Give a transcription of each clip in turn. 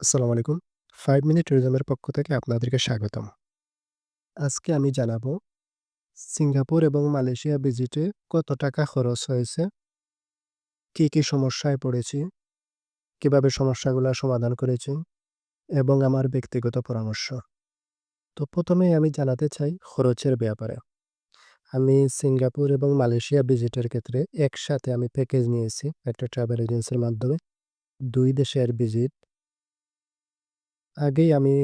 আসসালামু আলাইকুম। Five minute ট্যুরিজমের পক্ষ থেকে আপনাদেরকে স্বাগতম। আজকে আমি জানাব সিঙ্গাপুর এবং মালয়েশিয়া ভিজিটে কত টাকা খরচ হয়েছে, কি, কি সমস্যায় পড়েছি, কীভাবে সমস্যাগুলো সমাধান করেছি এবং আমার ব্যক্তিগত পরামর্শ। তো ১ম এই আমি জানাতে চাই খরচের ব্যাপারে। আমি সিঙ্গাপুর এবং মালয়েশিয়া ভিজিটের ক্ষেত্রে একসাথে আমি প্যাকেজ নিয়েছি একটা ট্রাভেল এজেন্সির মাধ্যমে। দুই দেশের ভিজিট। আগেই আমি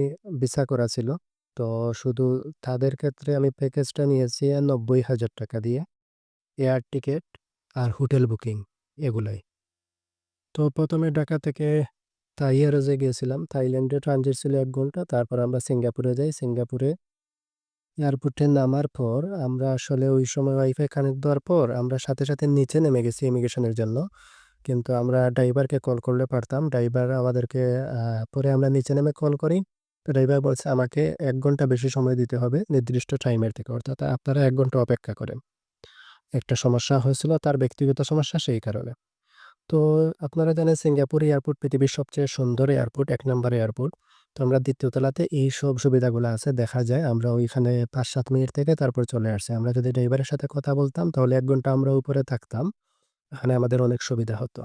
ভিসা করা ছিল। তো শুধু তাদের ক্ষেত্রে আমি প্যাকেজটা নিয়েছি ৳৯০,০০০ দিয়ে। এয়ার টিকেট আর হোটেল বুকিং এগুলাই। তো ১ম এ ঢাকা থেকে থাই এয়ারওয়েজে গিয়েছিলাম। থাইল্যান্ডে ট্রানজিট ছিল ১ ঘণ্টা। তারপর আমরা সিঙ্গাপুরে যাই। সিঙ্গাপুরে এয়ারপোর্টে নামার পর আমরা আসলে ওই সময় ওয়াইফাই কানেক্ট দেওয়ার পর আমরা সাথে, সাথে নিচে নেমে গেছি ইমিগ্রেশনের জন্য। কিন্তু আমরা ড্রাইভারকে কল করলে পারতাম। ড্রাইভার আমাদেরকে পরে আমরা নিচে নেমে কল করি। তো ড্রাইভার বলছে আমাকে এক ঘণ্টা বেশি সময় দিতে হবে নির্দিষ্ট টাইমের থেকে। অর্থাৎ আপনারা এক ঘণ্টা অপেক্ষা করেন। একটা সমস্যা হয়েছিল তার ব্যক্তিগত সমস্যা সেই কারণে। তো আপনারা জানেন সিঙ্গাপুর এয়ারপোর্ট পৃথিবীর সবচেয়ে সুন্দর এয়ারপোর্ট, এক নম্বর এয়ারপোর্ট। তো আমরা ২য় তলাতে এইসব সুবিধাগুলো আছে দেখা যায়। আমরা ওইখানে ৫-৭ মিনিট থেকে তারপর চলে আসছি। আমরা যদি ড্রাইভারের সাথে কথা বলতাম তাহলে এক ঘণ্টা আমরা উপরে থাকতাম। এখানে আমাদের অনেক সুবিধা হতো।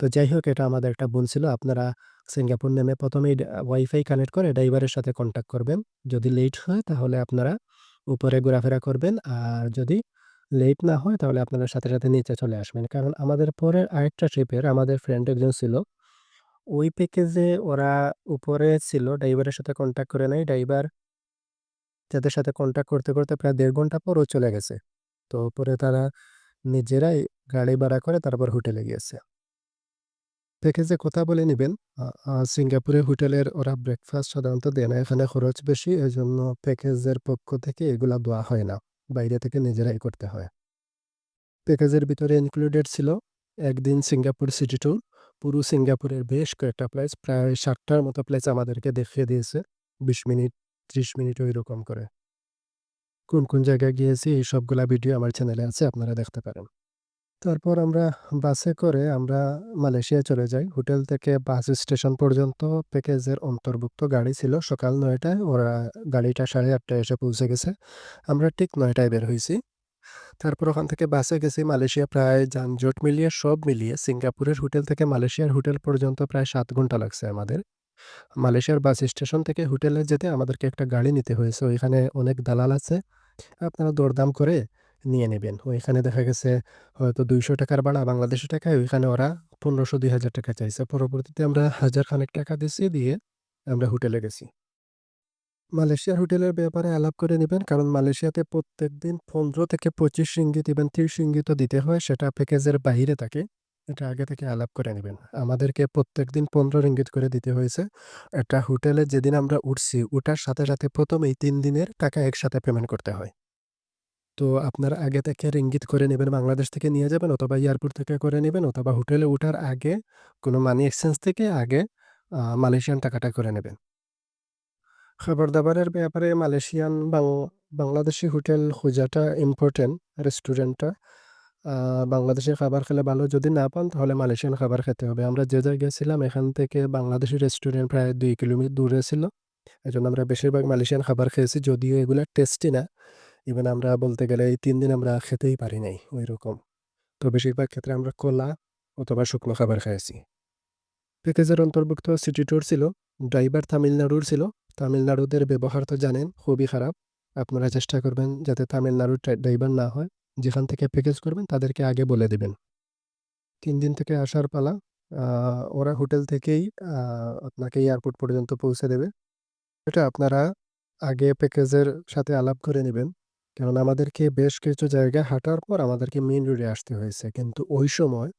তো যাই হোক এটা আমাদের একটা ভুল ছিল। আপনারা সিঙ্গাপুর নেমে প্রথমেই ওয়াইফাই কানেক্ট করে ড্রাইভারের সাথে কনট্যাক্ট করবেন। যদি লেট হয় তাহলে আপনারা উপরে ঘোরাফেরা করবেন। আর যদি লেট না হয় তাহলে আপনারা সাথে, সাথে নিচে চলে আসবেন। কারণ আমাদের পরের আরেকটা ট্রিপের আমাদের ফ্রেন্ড একজন ছিল। ওই প্যাকেজে ওরা উপরে ছিল ড্রাইভারের সাথে কন্ট্যাক্ট করে নেয় ড্রাইভার যাদের সাথে কন্ট্যাক্ট করতে, করতে প্রায় দেড় ঘণ্টা পর ও চলে গেছে। তো পরে তারা নিজেরাই গাড়ি ভাড়া করে তারপর হোটেলে গিয়েছে। প্যাকেজে কথা বলে নিবেন। সিঙ্গাপুরে হোটেলের ওরা ব্রেকফাস্ট সাধারণত দেয় না। এখানে খরচ বেশি। এই জন্য প্যাকেজের পক্ষ থেকে এগুলা দেওয়া হয় না। বাইরে থেকে নিজেরাই করতে হয়। প্যাকেজের ভিতরে ইনক্লুডেড ছিল একদিন সিঙ্গাপুর সিটি ট্যুর। পুরো সিঙ্গাপুরের বেশ কয়েকটা প্লেস প্রায় ৭ টার মতো প্লেস আমাদেরকে দেখিয়ে দিয়েছে। ২০ মিনিট, ৩০ মিনিট ঐরকম করে। কোন, কোন জায়গায় গিয়েছি এই সবগুলা ভিডিও আমার চ্যানেলে আছে আপনারা দেখতে পারেন। তারপর আমরা বাসে করে আমরা মালয়েশিয়া চলে যাই। হোটেল থেকে বাস স্টেশন পর্যন্ত প্যাকেজের অন্তর্ভুক্ত গাড়ি ছিল সকাল নয়টায় ওরা গাড়িটা সাড়ে আটটায় এসে পৌঁছে গেছে। আমরা ঠিক নয়টায় বের হয়েছি তারপর ওখান থেকে বাসে গেছি মালয়েশিয়া প্রায় যানজট মিলিয়ে সব মিলিয়ে সিঙ্গাপুরের হোটেল থেকে মালয়েশিয়ার হোটেল পর্যন্ত প্রায় সাত ঘণ্টা লাগছে আমাদের। মালয়েশিয়ার বাস স্টেশন থেকে হোটেলে যেতে আমাদেরকে একটা গাড়ি নিতে হয়েছে। ওইখানে অনেক দালাল আছে। আপনারা দরদাম করে নিয়ে নিবেন। ওইখানে দেখা গেছে হয়তো দুইশো টাকার ভাড়া, বাংলাদেশি টাকায় ওইখানে ওরা ৳১৫০০-২০০০ চাইছে। পরবর্তীতে আমরা হাজার খানেক টাকা দিছি, দিয়ে আমরা হোটেলে গেছি। মালয়েশিয়ার হোটেলের ব্যাপারে আলাপ করে নেবেন, কারণ মালয়েশিয়াতে প্রত্যেকদিন ৳১৫-২৫ ইভেন ৳৩০ ও দিতে হয়। সেটা প্যাকেজের বাহিরে থাকে। এটা আগে থেকে আলাপ করে নেবেন আমাদেরকে প্রত্যেকদিন ৳১৫ করে দিতে হয়েছে। একটা হোটেলে যেদিন আমরা উঠছি, উঠার সাথে, সাথে ১ম এই ৩ দিনের টাকা একসাথে পেমেন্ট করতে হয়। তো আপনারা আগে থেকে রিঙ্গিত করে নেবেন বাংলাদেশ থেকে নিয়ে যাবেন অথবা এয়ারপোর্ট থেকে করে নেবেন অথবা হোটেলে উঠার আগে কোনো মানি এক্সচেঞ্জ থেকে আগে মালয়েশিয়ান টাকাটা করে নেবেন। খাবার-দাবারের ব্যাপারে মালয়েশিয়ান বাংলাদেশি হোটেল খোঁজাটা ইম্পর্টেন্ট রেস্টুরেন্টটা। আ বাংলাদেশি খাবার খেলে ভালো। যদি না পান, তাহলে মালয়েশিয়ান খাবার খেতে হবে। আমরা যে জায়গায় ছিলাম, এখান থেকে বাংলাদেশি রেস্টুরেন্ট প্রায় দুই কিলোমিটার দূরে ছিল। এজন্য আমরা বেশিরভাগ মালয়েশিয়ান খাবার খেয়েছি। যদিও এগুলা টেস্টি না। ইভেন আমরা বলতে গেলে এই তিন দিন আমরা খেতেই পারি নাই ওই রকম তো বেশিরভাগ ক্ষেত্রে আমরা কলা অথবা শুকনো খাবার খেয়েছি। প্যাকেজের অন্তর্ভুক্ত সিটি ট্যুর ছিল। ড্রাইভার তামিলনাড়ুর ছিল। তামিলনাড়ুদের ব্যবহার তো জানেন, খুবই খারাপ। আপনারা চেষ্টা করবেন যাতে তামিলনাড়ুর ড্রাইভার না হয়। যেখান থেকে প্যাকেজ করবেন তাদেরকে আগে বলে দিবেন। ৩ দিন থেকে আসার পালা। ওরা হোটেল থেকেই আপনাকে এয়ারপোর্ট পর্যন্ত পৌঁছে দেবে। এটা আপনারা আগে প্যাকেজের সাথে আলাপ করে নিবেন। কারণ আমাদেরকে বেশ কিছু জায়গা হাঁটার পর আমাদেরকে মেইন রোডে আসতে হয়েছে। কিন্তু ওই সময়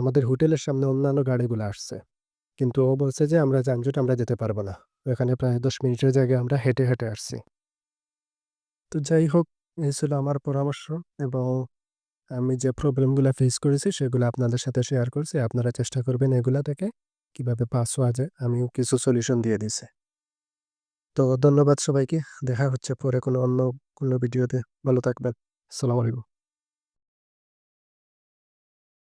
আমাদের হোটেলের সামনে অন্যান্য গাড়িগুলা আসছে। কিন্তু ও বলছে যে আমরা যানজট আমরা যেতে পারব না। ওখানে প্রায় ১০ মিনিটের জায়গায় আমরা হেঁটে, হেঁটে আসছি। তো যাই হোক এই ছিল আমার পরামর্শ এবং আমি যে প্রবলেমগুলো ফেস করেছি, সেগুলো আপনাদের সাথে শেয়ার করছি। আপনারা চেষ্টা করবেন এগুলা থেকে কীভাবে পাস হওয়া যায়। আমিও কিছু সলিউশন দিয়ে দিছি। তো ধন্যবাদ সবাইকে। দেখা হচ্ছে পরে কোনো অন্য কোনো ভিডিওতে। ভালো থাকবেন। আসসালামু আলাইকুম।